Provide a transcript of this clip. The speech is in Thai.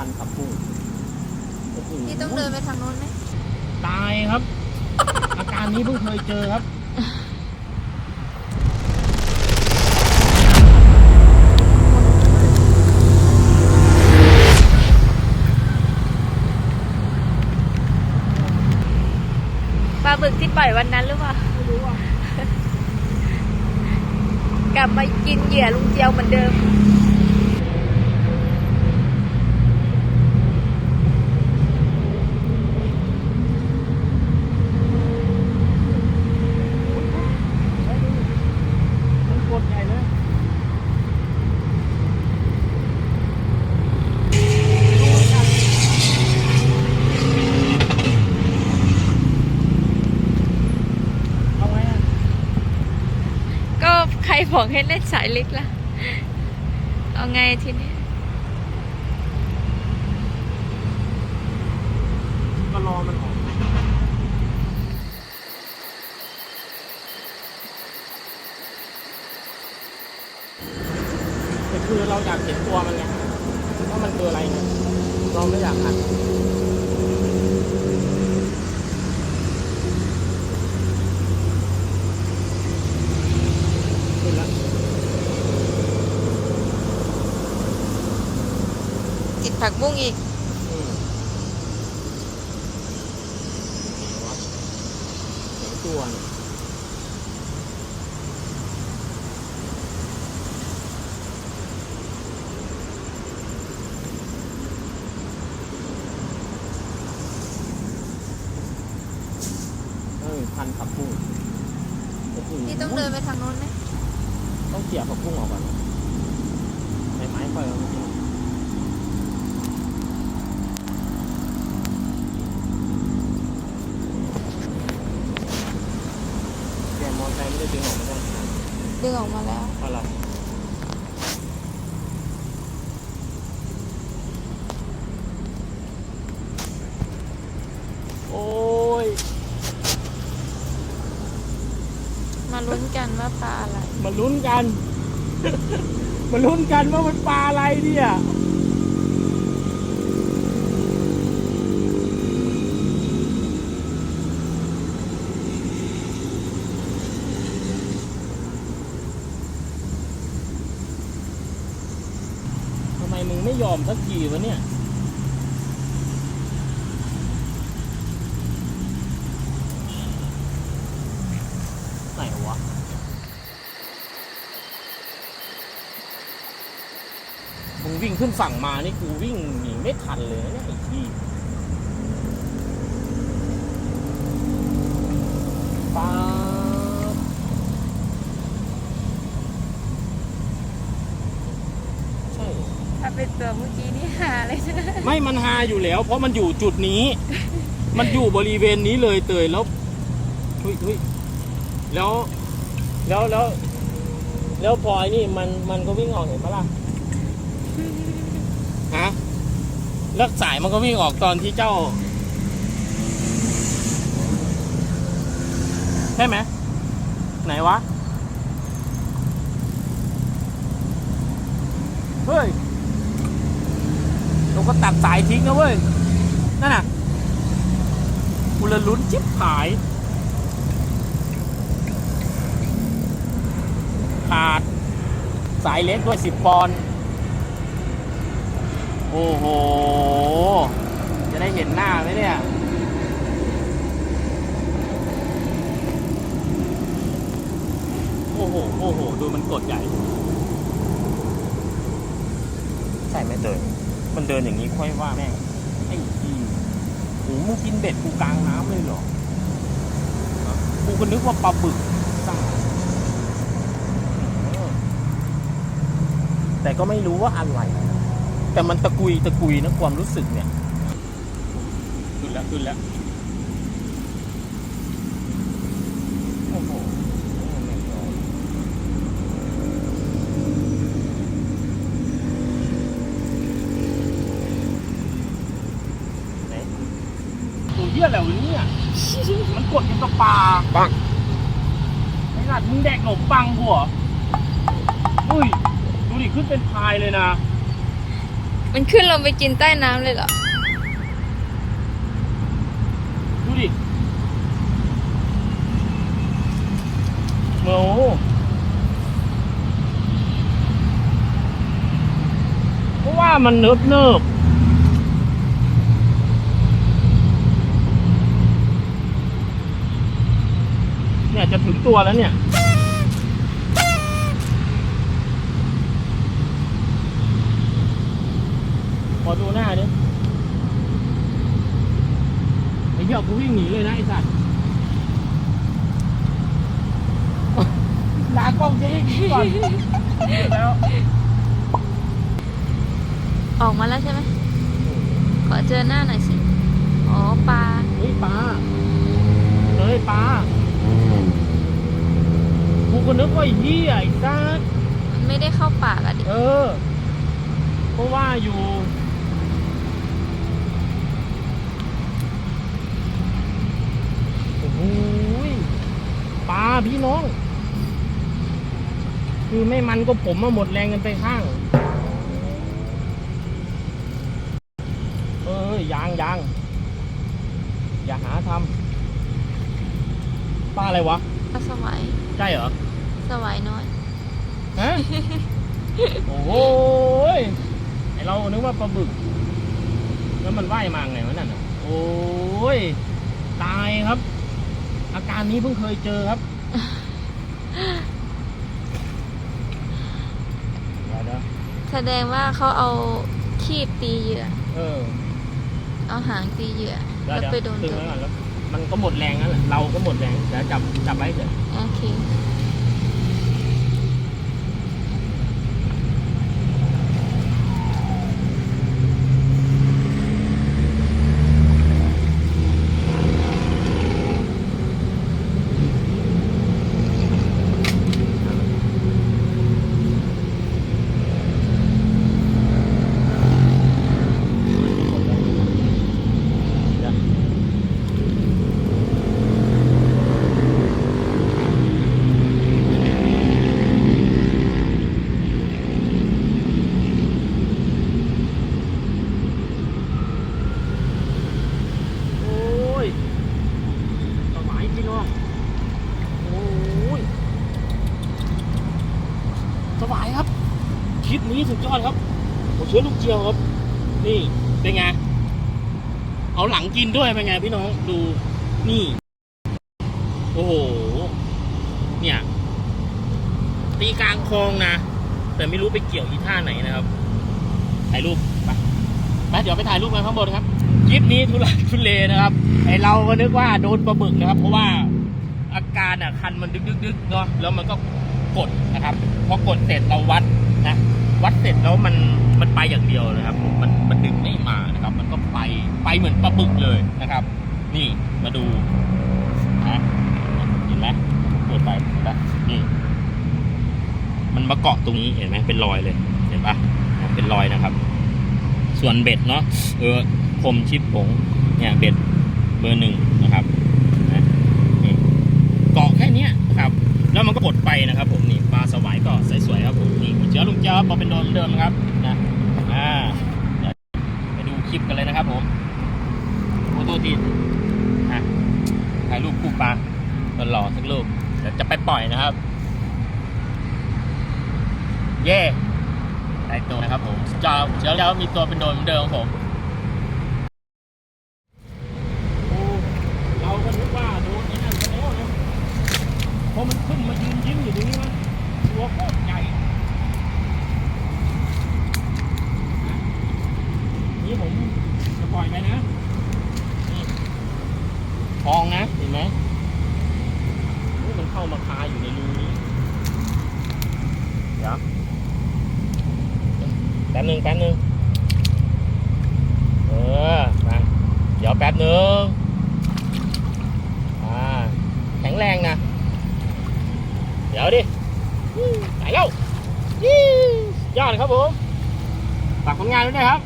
คันขับพุ่งโอ้โหพี่ต้องเดินไปทางโน้นไหมตายครับ อาการนี้เพิ่งเคยเจอครับ ปลาบึกที่ปล่อยวันนั้นหรือเปล่า ไม่รู้อะ กลับมากินเหยื่อลุงเจียวเหมือนเดิม มันกดใหญ่เลย เอาไงอะ ก็ ใครบอกให้เล่นสายล็กล่ะ เอาไงทีนี้ ก็รอมันออกแต่คือเราอยากเห็นตัวมันไงว่ามันคืออะไรไงเราไม่อยากหันแล้ว ติด ผักบุ้งอีกอืมไหนวะไหนตัวเนี่ยเออพันขับพุ่งโอ้โหพี่ต้องเดินไปทางโน้นไหมต้องเกี่ยวขับพุ่งออกก่อนใช้ไม้ปล่อยมันกินแกมอเตอร์ ไซค์ไม่ได้ดึงออกมาได้ดึงออกมาแล้วอะไรโอ้ย มาลุ้นกันว่าปลาอะไร มาลุ้นกัน มาลุ้นกันว่ามันปลาอะไรเนี่ย ทำไมมึงไม่ ยอมสักทีวะเนี่ยไหนวะมึงวิ่งขึ้นฝั่งมานี่กูวิ่งหนีไม่ทันเลยนะเนี่ยไอ้ที่ป๊าบใช่ ถ้าเป็นตัวเมื่อกี้นี่หาเลยใช่ไห มไม่มันหาอยู่แล้ว เพราะมันอยู่จุดนี้ มันอยู่บริเวณนี้เลยเตยแล้วเฮ้ยเฮ้ยแล้วแล้วแล้ว แล้วพลอยนี่มันมันก็วิ่งออกเห็นปะล่ะฮะแล้วสายมันก็วิ่งออกตอนที่เจ้า ใช่ไหมไหนวะ เฮ้ยเราก็ ตัดสายทิ้งนะเว้ย นั่นน่ะกูละลุ้นจิ๊บหาย ขาด สายเล็กด้วยสิบปอนด์โอ้โห จะได้เห็นหน้าไหมเนี่ยโอ้โห โอ้โห ดูมันกดใหญ่ใช่ไหมเตย มันเดินอย่างนี้ค่อยว่าแม่งไอ้ทีโอ้มึงกินเบ็ดกูกลางน้ำเลยเหรอกูก็นึกว่าปลาบึกซ่งแต่ก็ไม่รู้ว่าอะไร แต่มันตะกุยตะกุยนะความรู้สึกเนี่ย ขึ้นแล้วขึ้นแล้ว โอ้โหไม่ยอมไหนตัวเหี้ยอะไรวะเนี่ย มันกดอยู่กับปลา ปัง ไอ้หลัด มึงแดกขนมปังหัวอุ้ย ดูดิขึ้นเป็นพายเลยนะ มันขึ้นลงไปกินใต้น้ำเลยเหรอ ดูดิโอ้เพราะว่ามันเนิบเนิบ เนี่ยจะถึงตัวแล้วเนี่ยขอดูหน้าดิไอ้เหี้ยกูวิ่งหนีเลยนะไอ้สัตว์ลากล้องจะให้หนีก่อนแล้วออกมาแล้วใช่ไหม ขอเจอหน้าหน่อยสิ อ๋อปลา เฮ้ยปลาเฮ้ยปลา กูก็นึกว่าไอ้เหี้ยไอ้สัตว์มันไม่ได้เข้าปากอะดิ เออ เพราะว่าอยู่ โอ้โหยปลาพี่น้อง คือไม่มันก็ผมมาหมดแรงกันไปข้าง เอ้ยยางยางอย่าหาทำปลาอะไรวะ ปลาสวาย ใช่เหรอ สวายน้อยฮะโอ้โหยไอเรานึกว่าปลาบึก แล้วมันว่ายมาไงวะนั่นน่ะโอ้ยตายครับ อาการนี้เพิ่งเคยเจอครับเดี๋ยวเดี๋ยวแสดงว่าเขาเอาคีบตีเหยื่อ เออเอาหางตีเหยื่อ เดี๋ยวแล้วเดี๋ยวไปโดนตึงตัวไว้ก่อนแล้วมันก็หมดแรงนั่นแหละเราก็หมดแรงเดี๋ยวจับจับไว้เถอะ โอเค เดี๋ยวโอ้ยสมัยพี่น้อง โอ้ยสบายครับ คลิปนี้สุดยอดครับ ผมเชื้อลูกเจียวครับ นี่เป็นไง เอาหลังกินด้วยเป็นไงพี่น้องดูนี่ โอ้โห เนี่ย ตีกลางคลองนะ แต่ไม่รู้ไปเกี่ยวอีท่าไหนนะครับ ถ่ายรูปไปไปเดี๋ยวไปถ่ายรูปกันข้างบนครับคลิปนี้ทุลักทุเลนะครับ ไอเราก็นึกว่าโดนปลาบึกนะครับ เพราะว่าอาการอะคันมันดึกดึกดึกๆๆเนาะแล้วมันก็กดนะครับ พอกดเสร็จเราวัดนะ วัดเสร็จแล้วมันมันไปอย่างเดียวนะครับ มันมันดึงไม่มานะครับ มันก็ไปไปเหมือนปลาบึกเลยนะครับ นี่มาดูนะเห็นไหมเปิดไปเห็นปะนี่มันมาเกาะตรงนี้เห็นไหมเป็นรอยเลยเห็นปะเป็นรอยนะครับ ส่วนเบ็ดเนาะเออคมชิปผงเนี่ยเบ็ดเบอร์หนึ่งนะครับนะนี่เกาะแค่เนี้ยครับ แล้วมันก็กดไปนะครับผมนี่ปลาสวายก็สวยๆครับผมนี่เชื้อลุงเจ้าพอเป็นโดนเดิมครับนะอ่าไปดูคลิปกันเลยนะครับผมโฟโต้ติดอะถ่ายรูปคู่ปลาหล่อสักรูปเดี๋ยวจะไปปล่อยนะครับ เย่ได้ตัวนะครับผมเจ้าเชื้อแล้วมีตัวเป็นโดนเหมือนเดิมครับผมโอ้เราก็นึกว่าโดนไอ้นั่นไปแล้วนะ พอมันขึ้นมายืนยิ้มอยู่ตรงนี้มันตัวโคตรใหญ่นี่ผมจะปล่อยไปนะนี่ทองนะเห็นไหมโอ้มันเข้ามาคาอยู่ในรูนี้เดี๋ยวแป๊บหนึ่งแป๊บหนึ่งเออมาเดี๋ยวแป๊บหนึ่งอ่าแข็งแรงนะ ยวดิไปแล้วยี่ยอดครับผมฝากผลงานด้วยนะครับ